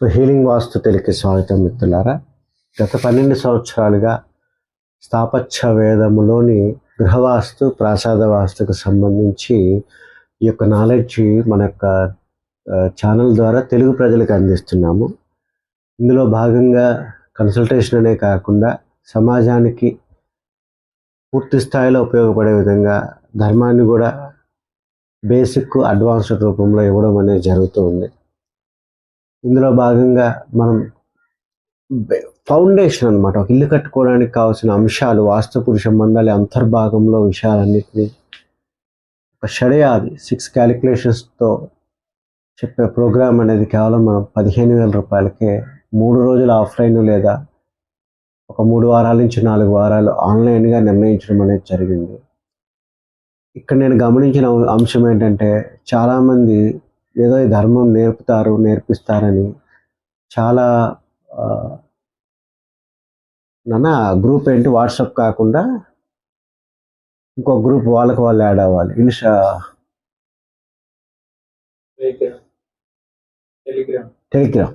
So healing వాస్తు తెలికి స్వాగతం మిత్రులారా గత పన్నెండు సంవత్సరాలుగా స్థాపత్య వేదములోని గృహవాస్తు ప్రాసాద వాస్తుకు సంబంధించి ఈ యొక్క నాలెడ్జ్ మన యొక్క ఛానల్ ద్వారా తెలుగు ప్రజలకు అందిస్తున్నాము. ఇందులో భాగంగా కన్సల్టేషన్ అనే కాకుండా సమాజానికి పూర్తి స్థాయిలో ఉపయోగపడే విధంగా ధర్మాన్ని కూడా బేసిక్ అడ్వాన్స్డ్ రూపంలో ఇవ్వడం అనేది జరుగుతూ ఉంది. ఇందులో భాగంగా మనం ఫౌండేషన్ అన్నమాట. ఒక ఇల్లు కట్టుకోవడానికి కావాల్సిన అంశాలు వాస్తు పురుష మండలి అంతర్భాగంలో విషయాలన్నింటినీ ఒక షడయాది సిక్స్ క్యాలిక్యులేషన్స్తో చెప్పే ప్రోగ్రామ్ అనేది కేవలం మనం పదిహేను వేల రూపాయలకే మూడు రోజులు ఆఫ్లైన్ లేదా ఒక మూడు వారాల నుంచి నాలుగు వారాలు ఆన్లైన్గా నిర్ణయించడం అనేది జరిగింది. ఇక్కడ నేను గమనించిన అంశం ఏంటంటే చాలామంది ఏదో ఈ ధర్మం నేర్పుతారు నేర్పిస్తారని చాలా నాన్న గ్రూప్ ఏంటి? వాట్సాప్ కాకుండా ఇంకో గ్రూప్ వాళ్ళకి వాళ్ళు యాడ్ అవ్వాలి. Insta Telegram. టెలిగ్రామ్. టెలిగ్రామ్.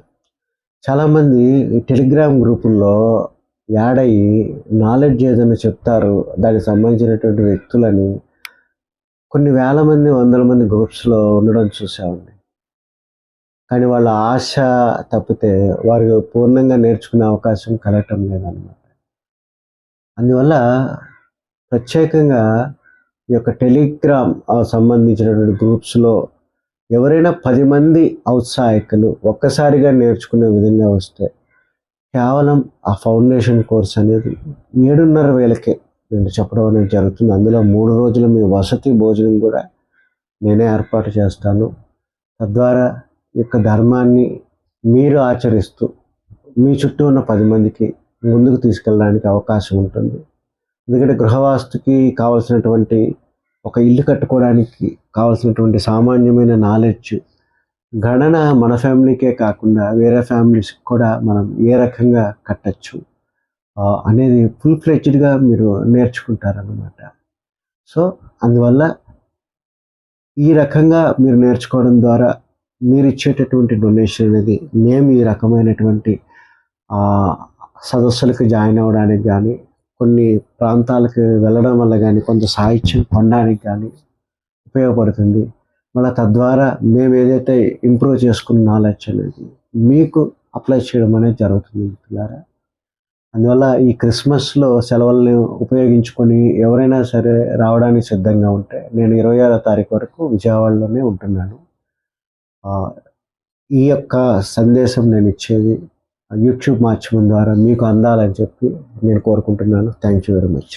చాలామంది ఈ టెలిగ్రామ్ గ్రూపుల్లో యాడ్ అయ్యి నాలెడ్జ్ ఏదైనా చెప్తారు దానికి సంబంధించినటువంటి వ్యక్తులని కొన్ని వేల మంది వందల మంది గ్రూప్స్లో ఉండడం చూసామండి. కానీ వాళ్ళ ఆశ తప్పితే వారు పూర్ణంగా నేర్చుకునే అవకాశం కలగటం లేదన్నమాట. అందువల్ల ప్రత్యేకంగా ఈ యొక్క టెలిగ్రామ్ సంబంధించినటువంటి గ్రూప్స్లో ఎవరైనా పది మంది ఔత్సాహికులు ఒక్కసారిగా నేర్చుకునే విధంగా వస్తే కేవలం ఆ ఫౌండేషన్ కోర్స్ అనేది ఏడున్నర వేలకే నేను చెప్పడం అనేది జరుగుతుంది. అందులో మూడు రోజులు మీ వసతి భోజనం కూడా నేనే ఏర్పాటు చేస్తాను. తద్వారా యొక్క ధర్మాన్ని మీరు ఆచరిస్తూ మీ చుట్టూ ఉన్న పది మందికి ముందుకు తీసుకెళ్ళడానికి అవకాశం ఉంటుంది. ఎందుకంటే గృహవాస్తుకి కావలసినటువంటి ఒక ఇల్లు కట్టుకోవడానికి కావాల్సినటువంటి సామాన్యమైన నాలెడ్జ్ గణన మన ఫ్యామిలీకే కాకుండా వేరే ఫ్యామిలీస్కి కూడా మనం ఏ రకంగా కట్టచ్చు. అనేది ఫుల్ ఫ్లెడ్జ్డ్గా మీరు నేర్చుకుంటారనమాట సో అందువల్ల ఈ రకంగా మీరు నేర్చుకోవడం ద్వారా మీరు ఇచ్చేటటువంటి డొనేషన్ అనేది మేము ఈ రకమైనటువంటి సదస్సులకు జాయిన్ అవ్వడానికి కానీ కొన్ని ప్రాంతాలకు వెళ్ళడం వల్ల కానీ కొంత సాహిత్యం పొందడానికి కానీ ఉపయోగపడుతుంది. మళ్ళీ తద్వారా మేము ఏదైతే ఇంప్రూవ్ చేసుకున్న నాలెడ్జ్ అనేది మీకు అప్లై చేయడం అనేది జరుగుతుంది మిత్రులారా. అందువల్ల ఈ క్రిస్మస్లో సెలవుల్ని ఉపయోగించుకొని ఎవరైనా సరే రావడానికి సిద్ధంగా ఉంటే నేను ఇరవై ఆరో తారీఖు వరకు విజయవాడలోనే ఉంటున్నాను. ఈ యొక్క సందేశం నేను ఇచ్చేది యూట్యూబ్ మాధ్యమం ద్వారా మీకు అందాలని చెప్పి నేను కోరుకుంటున్నాను. Thank you very much.